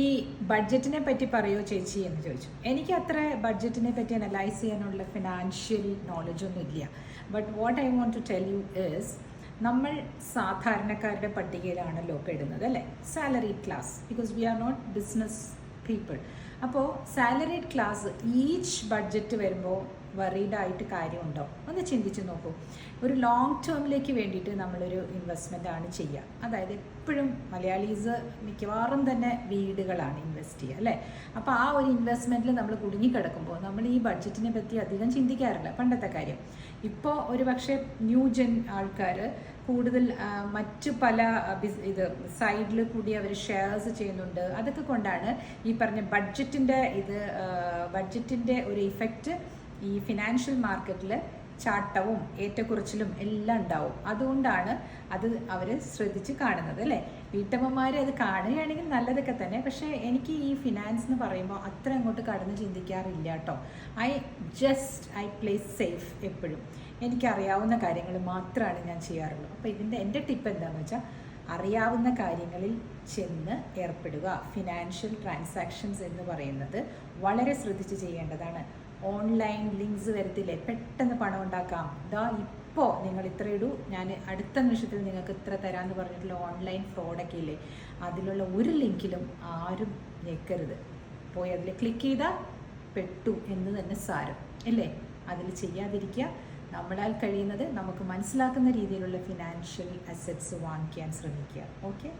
ഈ ബഡ്ജറ്റിനെ പറ്റി പറയോ ചേച്ചി എന്ന് ചോദിച്ചു. എനിക്ക് അത്ര ബഡ്ജറ്റിനെ പറ്റി അനലൈസ് ചെയ്യാനുള്ള ഫിനാൻഷ്യൽ നോളജൊന്നും ഇല്ല. But what I want to tell you is നമ്മൾ സാധാരണക്കാരുടെ പട്ടികയിലാണല്ലോ പെടുന്നത് അല്ലേ? Salary class because we are not business people അപ്പോൾ സാലറിഡ് ക്ലാസ് ഈച്ച് ബഡ്ജറ്റ് വരുമ്പോൾ വറീഡ് ആയിട്ട് കാര്യമുണ്ടോ? ഒന്ന് ചിന്തിച്ച് നോക്കൂ. ഒരു ലോങ് ടേമിലേക്ക് വേണ്ടിയിട്ട് നമ്മളൊരു ഇൻവെസ്റ്റ്മെന്റ് ആണ് ചെയ്യുക. അതായത് എപ്പോഴും മലയാളീസ് മിക്കവാറും തന്നെ വീടുകളാണ് ഇൻവെസ്റ്റ് ചെയ്യുക അല്ലേ? അപ്പോൾ ആ ഒരു ഇൻവെസ്റ്റ്മെന്റിൽ നമ്മൾ കുടുങ്ങിക്കിടക്കുമ്പോൾ നമ്മൾ ഈ ബഡ്ജറ്റിനെ പറ്റി അധികം ചിന്തിക്കാറില്ല പണ്ടത്തെ കാര്യം. ഇപ്പോൾ ഒരു പക്ഷേ ന്യൂ ജെൻ ആൾക്കാർ കൂടുതൽ മറ്റ് പല ഇത് സൈഡിൽ കൂടി അവർ ഷെയർസ് ചെയ്യുന്നുണ്ട്. അതൊക്കെ കൊണ്ടാണ് ഈ പറഞ്ഞ ബഡ്ജറ്റിന്റെ ഇത് ബഡ്ജറ്റിന്റെ ഒരു ഇഫക്റ്റ് ഈ ഫിനാൻഷ്യൽ മാർക്കറ്റിൽ ചാട്ടവും ഏറ്റക്കുറച്ചിലും എല്ലാം ഉണ്ടാവും. അതുകൊണ്ടാണ് അത് അവർ ശ്രദ്ധിച്ച് കാണുന്നത് അല്ലേ? വീട്ടമ്മമാർ അത് കാണുകയാണെങ്കിൽ നല്ലതൊക്കെ തന്നെ. പക്ഷേ എനിക്ക് ഈ ഫിനാൻസ് എന്ന് പറയുമ്പോൾ അത്ര അങ്ങോട്ട് കടന്ന് ചിന്തിക്കാറില്ല കേട്ടോ. I just I plays safe എപ്പോഴും. എനിക്കറിയാവുന്ന കാര്യങ്ങൾ മാത്രമാണ് ഞാൻ ചെയ്യാറുള്ളൂ അപ്പോൾ ഇതിന്റെ എന്റെ ടിപ്പ് എന്താണെന്ന് വെച്ചാൽ അറിയാവുന്ന കാര്യങ്ങളിൽ ചെന്ന് ഏർപ്പെടുക. ഫിനാൻഷ്യൽ ട്രാൻസാക്ഷൻസ് എന്ന് പറയുന്നത് വളരെ ശ്രദ്ധിച്ച് ചെയ്യേണ്ടതാണ്. ഓൺലൈൻ ലിങ്ക്സ് വരത്തില്ലേ? പെട്ടെന്ന് പണം ഉണ്ടാക്കാം. ഇതാ ഇപ്പോൾ നിങ്ങൾ ഇത്ര ഇടൂ. ഞാൻ അടുത്ത നിമിഷത്തിൽ നിങ്ങൾക്ക് ഇത്ര തരാമെന്ന് പറഞ്ഞിട്ടുള്ള ഓൺലൈൻ ഫ്രോഡൊക്കെ ഇല്ലേ? അതിലുള്ള ഒരു ലിങ്കിലും ആരും ഞെക്കരുത്. പോയി അതിൽ ക്ലിക്ക് ചെയ്താൽ പെട്ടു എന്ന് തന്നെ സാരം. അല്ലേ? അതിൽ ചെയ്യാതിരിക്കുക. നമ്മളാൽ കഴിയുന്നത് നമുക്ക് മനസ്സിലാക്കുന്ന രീതിയിലുള്ള ഫിനാൻഷ്യൽ അസറ്റ്സ് വാങ്ങിക്കാൻ ശ്രമിക്കുക. ഓക്കെ